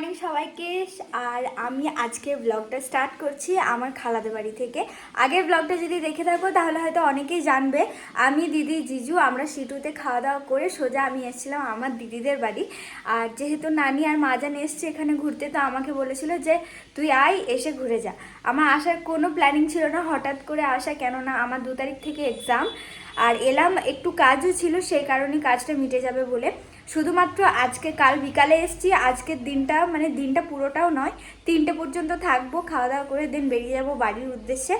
Morning সবাইকে। আর আমি আজকে ব্লগটা স্টার্ট করছি আমার খালাদের বাড়ি থেকে। আগের ব্লগটা যদি দেখে থাকো, তাহলে হয়তো অনেকেই জানবে। আমি, দিদি, জিজু, আমরা সিটুতে খাওয়া দাওয়া করে সোজা আমি এসেছিলাম আমার দিদিদের বাড়ি। আর যেহেতু নানি আর মাজান এসছে এখানে ঘুরতে, তো আমাকে বলেছিল যে, তুই আয়, এসে ঘুরে যা। আমার আসার কোনো প্ল্যানিং ছিল না, হঠাৎ করে আসা, কেননা আমার দু তারিখ থেকে এক্সাম আর এলাম, একটু কাজও ছিল, সেই কারণে কাজটা মিটে যাবে বলে। শুধুমাত্র আজকে, কাল বিকালে এসছি, আজকের দিনটা মানে দিনটা পুরোটাও নয়, তিনটে পর্যন্ত থাকব, খাওয়া দাওয়া করে দিন বেরিয়ে যাব বাড়ির উদ্দেশ্যে।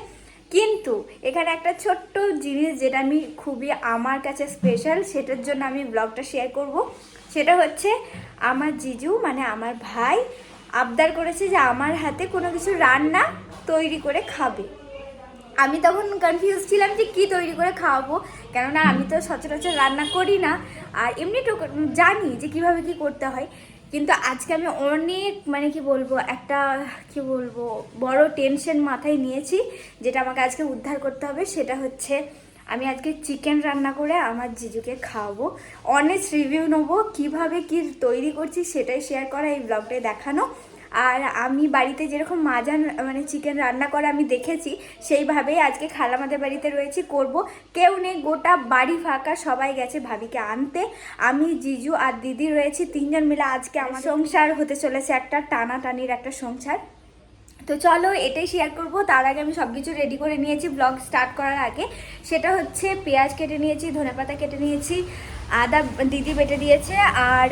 কিন্তু এখানে একটা ছোট্ট জিনিস যেটা আমি খুবই, আমার কাছে স্পেশাল সেটার জন্য আমি ব্লগটা শেয়ার করব। সেটা হচ্ছে আমার জিজু মানে আমার ভাই, আবদার করেছে যে আমার হাতে কোনো কিছু রান্না তৈরি করে খাবে। আমি তখন কনফিউজ ছিলাম যে কি তৈরি করে খাওয়াবো। কেননা আমি তো সচরাচর রান্না করি না। আর এমনি জানি যে কীভাবে কি করতে হয়। কিন্তু আজকে আমি অনেক মানে কি বলব, একটা কি বলব, বড় টেনশন মাথায় নিয়েছি, যেটা আমাকে আজকে উদ্ধার করতে হবে। সেটা হচ্ছে, আমি আজকে চিকেন রান্না করে আমার জিজুকে খাওয়াবো। অনেস্ট রিভিউ নেব, কীভাবে কি তৈরি করছি সেটাই শেয়ার করা এই ব্লগটায় দেখানো। আর আমি বাড়িতে যেরকম মাজান মানে চিকেন রান্না করা আমি দেখেছি, সেইভাবেই আজকে খালামাদের বাড়িতে রয়েছি, করব। কেউ নেই, গোটা বাড়ি ফাঁকা, সবাই গেছে ভাবিকে আনতে। আমি, জিজু আর দিদি রয়েছি, তিনজন মিলে আজকে আমার সংসার হতে চলেছে, একটা টানাটানির একটা সংসার। তো চলো, এটাই শেয়ার করব। তার আগে আমি সব কিছু রেডি করে নিয়েছি ব্লগ স্টার্ট করার আগে। সেটা হচ্ছে, পেঁয়াজ কেটে নিয়েছি ধনেপাতা কেটে নিয়েছি, আদা দিদি বেটে দিয়েছে, আর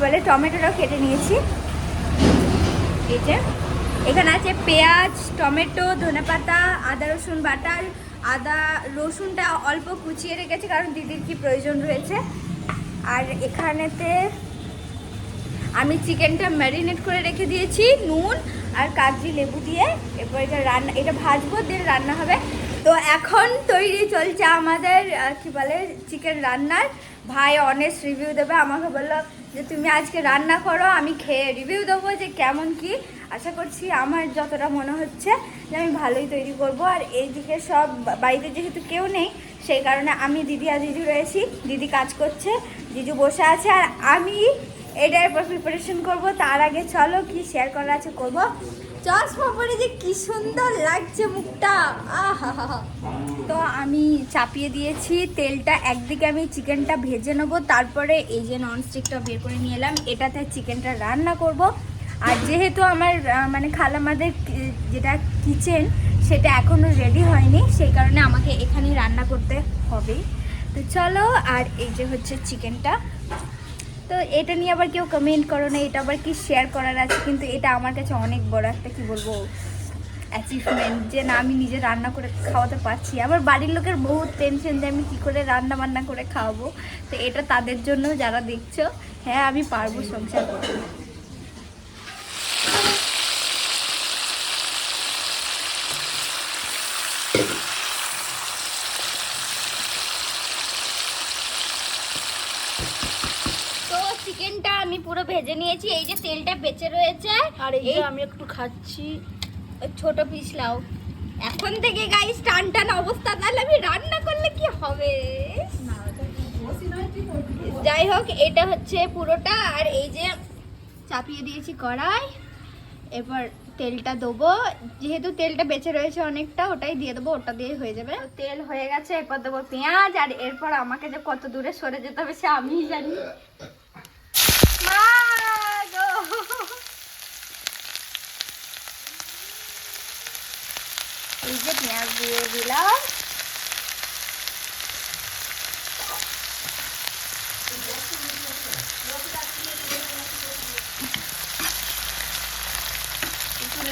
বলে, টমেটোটাও কেটে নিয়েছি। এই যে, এখানে আছে পেঁয়াজ, টমেটো, ধনেপাতা, আদা, রসুন বাটার, আদা, রসুনটা অল্প কুচিয়ে রেখেছে কারণ দিদির কি প্রয়োজন রয়েছে। আর এখানেতে আমি চিকেনটা ম্যারিনেট করে রেখে দিয়েছি, নুন আর কাগজি লেবু দিয়ে। এরপর এটা রান্না, এটা ভাজবো দিয়ে রান্না হবে। তো এখন তৈরি চলছে আমাদের কি বলে, চিকেন রান্নার। ভাই অনেস্ট রিভিউ দেবে, আমাকে বলল যে তুমি আজকে রান্না করো, আমি খেয়ে রিভিউ দেবো যে কেমন কি। আশা করছি আমার যতটা মনে হচ্ছে যে আমি ভালোই তৈরি করব। আর এইদিকে সব বাড়িতে যেহেতু কেউ নেই, সেই কারণে আমি দিদি আর জিজু রয়েছি। দিদি কাজ করছে, জিজু বসে আছে। আর আমি এটার প্রিপারেশন করব। তার আগে চলো কি শেয়ার করা আছে করব। চশমা পরে যে কি সুন্দর লাগছে মুখটা। আহা তো আমি চাপিয়ে দিয়েছি, তেলটা একদিকে আমি চিকেনটা ভেজে নেব, তারপরে এই যে ননস্টিকটা বের করে নিয়ে এলাম, এটাতে চিকেনটা রান্না করব। আর যেহেতু আমার মানে খালামাদের যেটা কিচেন সেটা এখনও রেডি হয়নি, সেই কারণে আমাকে এখানেই রান্না করতে হবে। তো চলো, আর এই যে হচ্ছে চিকেনটা। তো এটা নিয়ে আবার কেউ কমেন্ট করো না, এটা আবার কি শেয়ার করার আছে? কিন্তু এটা আমার কাছে অনেক বড় একটা, কি বলব অ্যাচিভমেন্ট যে না, আমি নিজে রান্না করে খাওয়াতে পারছি। আমার বাড়ির লোকের বহুত টেনশন যে আমি কী করে রান্না বান্না করে খাওয়াবো। তো এটা তাদের জন্য যারা দেখছ হ্যাঁ আমি পারব সংসার করতে। ভেজে নিয়েছি এই যে তেলটা বেঁচে রয়েছে। আর এই যে আমি একটু খাচ্ছি। ছোট পিস লাও। এখন থেকে গাইস টান টান অবস্থা তাহলে আমি রান্না করলে কি হবে? যাই হোক এটা হচ্ছে পুরোটা আর এই যে চাপিয়ে দিয়েছি কড়াই। এবার তেলটা দেবো। যেহেতু তেলটা বেঁচে রয়েছে অনেকটা ওটাই দিয়ে দেবো ওটা দিয়ে হয়ে যাবে। তেল হয়ে গেছে এরপর দেবো পেঁয়াজ আর এরপর আমাকে যে কত দূরে সরে যেতে হবে সে আমিই জানি। এই যে পেঁয়াজ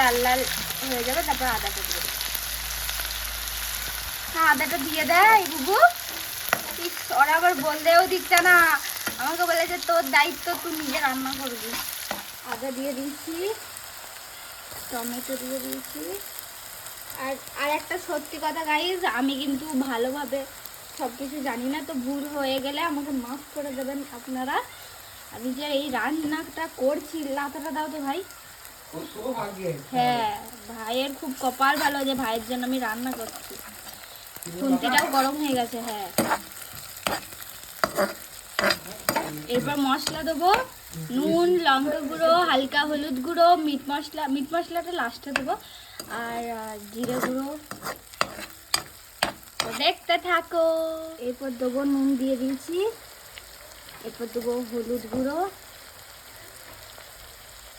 লাল লাল হয়ে যাবে, তারপর আদাটা দিয়ে হ্যাঁ আদাটা দিয়ে দেয় বুবু। ওরা আবার বলতেও দিচ্ছে না। আমাকে বলেছে তোর দায়িত্ব, তুই নিজে রান্না করবি। আদা দিয়ে দিয়েছি, টমেটো দিয়ে দিয়েছি। আর আর একটা সত্যি কথা গাইজ আমি কিন্তু ভালোভাবে সব কিছু জানি না তো ভুল হয়ে গেলে আমাকে মাফ করে দেবেন আপনারা। আমি যে এই রান্নাটা করছি লাতাটা দাও তো ভাই। হ্যাঁ ভাইয়ের খুব কপাল ভালো যে ভাইয়ের জন্য আমি রান্না করছি। খুন্তিটাও গরম হয়ে গেছে হ্যাঁ। এরপর মশলা দেবো নুন লঙ্কা গুঁড়ো হালকা হলুদ গুঁড়ো মিট মশলা মিট মশলাটা লাস্টে দেবো। আর জিরে গুঁড়ো। দেখতে থাকো। এরপর দেবো নুন দিয়ে দিয়েছি। এরপর দেবো হলুদ গুঁড়ো।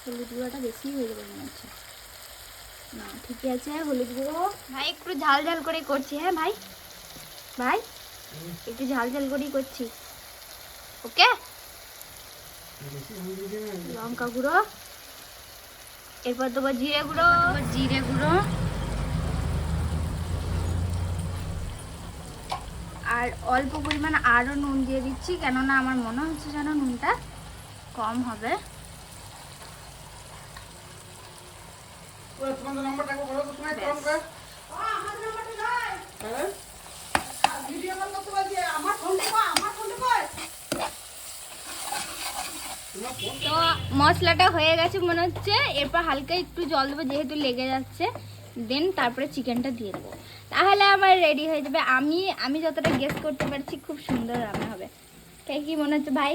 হলুদ গুঁড়োটা বেশি হয়ে যাবে মনে হচ্ছে। না, ঠিকই আছে, হলুদ গুঁড়ো। ভাই, একটু ঝাল ঝাল করে করছি হ্যাঁ ভাই? ভাই, একটু ঝাল ঝাল করেই করছি। ওকে? লঙ্কা গুঁড়ো। এরপর দেবো জিরে গুঁড়ো। জিরে গুঁড়ো। আর অল্প পরিমাণ আরও নুন দিয়ে দিচ্ছি কেননা আমার মনে হচ্ছে যেন নুনটা কম হবে। তো মশলাটা হয়ে গেছে মনে হচ্ছে। এরপর হালকা একটু জল দেবো, যেহেতু লেগে যাচ্ছে। দেন তারপরে চিকেনটা দিয়ে দেবো। তাহলে আমার রেডি হয়ে যাবে। আমি আমি যতটা গেস করতে পারছি, খুব সুন্দর রান্না হবে। তাই কি মনে হচ্ছে ভাই?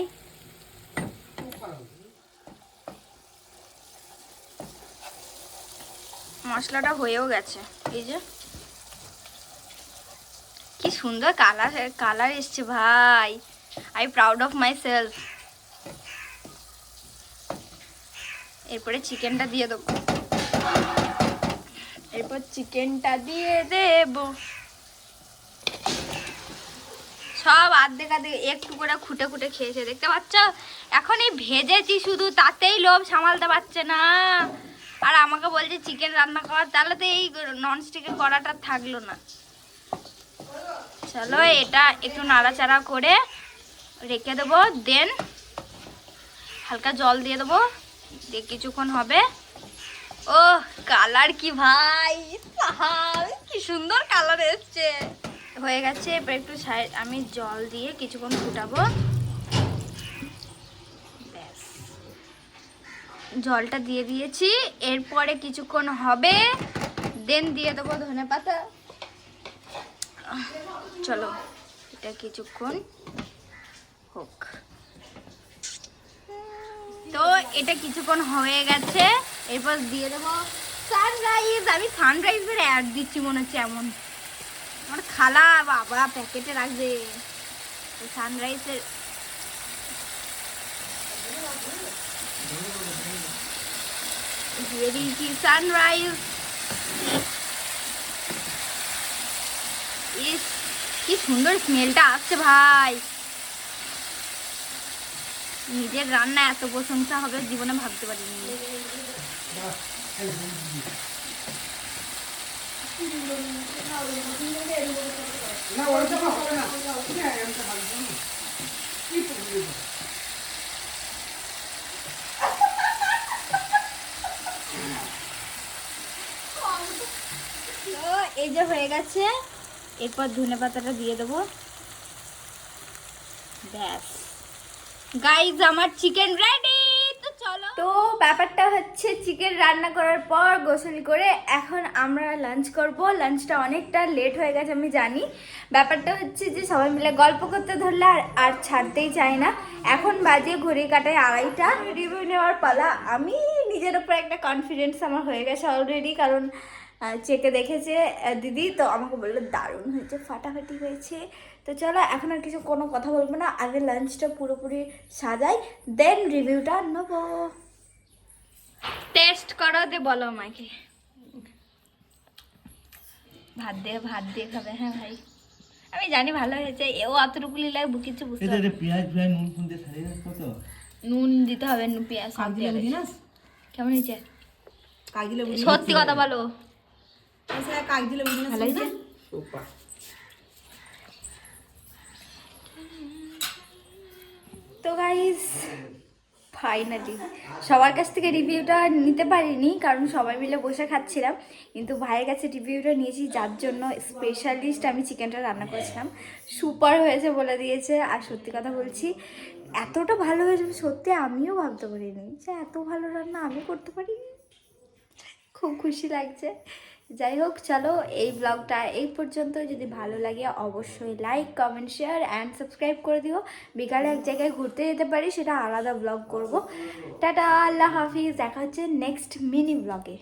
মশলাটা হয়েও গেছে। এই যে। কি সুন্দর কালার কালার এসছে ভাই। I proud of myself এরপরে চিকেনটা দিয়ে দেবো। এরপর চিকেনটা দিয়ে দেব। সব আর্ধেক আর্ধেক একটু করে খুঁটে খুঁটে খেয়েছে, দেখতে পাচ্ছ? এখন এই ভেজেছি শুধু, তাতেই লোভ সামালতে পারছে না। আর আমাকে বলছে চিকেন রান্না করার, তাহলে তো এই ননস্টিকের কড়াটা থাকল না। চলো এটা একটু নাড়াচাড়া করে রেখে দেবো, দেন হালকা জল দিয়ে দেবো। দিয়ে কিছুক্ষণ হবে। ও, কালার কি ভাই? কি সুন্দর কালার এসছে। হয়ে গেছে, এবার একটু সাইড আমি জল দিয়ে কিছুক্ষণ ফুটাবো। জলটা দিয়ে দিয়েছি, এরপরে কিছুক্ষণ হবে। দেন দিয়ে দেবো ধনে পাতা। চলো, এটা কিছুক্ষণ হোক তো এটা কিছুক্ষণ হয়ে গেছে। এরপর দিয়ে দেবো সানরাইজ আমি সানরাইজের অ্যাড দিচ্ছি মনে হচ্ছে এমন। আমার খালা বাবা প্যাকেটে রাখবে। সানরাইজের দিয়ে দিয়েছি সানরাইজ কি সুন্দর স্মেলটা আসছে ভাই। নিজের রান্না এত প্রশংসা হবে জীবনে ভাবতে পারিনি। তো এই যে হয়ে গেছে এরপর ধনে পাতাটা দিয়ে দেবো। ব্যাস। গাইজ আমার চিকেন রেডি তো চলো। তো ব্যাপারটা হচ্ছে চিকেন রান্না করার পর গোসল করে এখন আমরা লাঞ্চ করব। লাঞ্চটা অনেকটা লেট হয়ে গেছে আমি জানি। ব্যাপারটা হচ্ছে যে সবাই মিলে গল্প করতে ধরলে আর আর ছাড়তেই চায় না। এখন বাজে ঘড়ি কাটায় আড়াইটা। রিভিউ নেওয়ার পালা। আমি নিজের উপর একটা কনফিডেন্স আমার হয়ে গেছে অলরেডি কারণ চেকে দেখেছে দিদি। তো আমাকে বলল দারুণ হয়েছে ফাটাফাটি হয়েছে। তো চলো এখন আর কিছু কোনো কথা বলব না। আগে লাঞ্চটা পুরোপুরি সাজাই দেন রিভিউটা নেব। টেস্ট করো দে বলো আমাকে। ভাত দিয়ে ভাত দিয়ে খাবে হ্যাঁ ভাই। আমি জানি ভালো হয়েছে এও অতটুকুলি লাগবে কিছু বুঝতে এটা পেঁয়াজ ফেয়াজ নুন ফুন দিয়ে ছাড়িয়ে রাখব তো? নুন দিতে হবে নুন পেঁয়াজ। কেমন হয়েছে? সত্যি কথা বলো। আচ্ছা কাগজি লেবু ভালো হয়েছে? তো গাইস ফাইনালি সবার কাছ থেকে রিভিউটা নিতে পারিনি, কারণ সবাই মিলে বসে খাচ্ছিলাম। কিন্তু ভাইয়ের কাছে রিভিউটা নিয়েছি, যার জন্য স্পেশালিস্ট আমি চিকেনটা রান্না করেছিলাম। সুপার হয়েছে বলে দিয়েছে, আর সত্যি কথা বলছি, এতটা ভালো হয়েছে সত্যি আমিও ভাবতে পারিনি যে এত ভালো রান্না আমি করতে পারি খুব খুশি লাগছে। যাই হোক চলো এই ব্লগটা এই পর্যন্ত যদি ভালো লাগে অবশ্যই like comment share and subscribe করে দিও। বিকালে এক জায়গায় ঘুরতে যেতে পারি, সেটা আলাদা ব্লগ করব। টাটা, আল্লাহ হাফিজ। দেখা হচ্ছে নেক্সট মিনি ব্লগে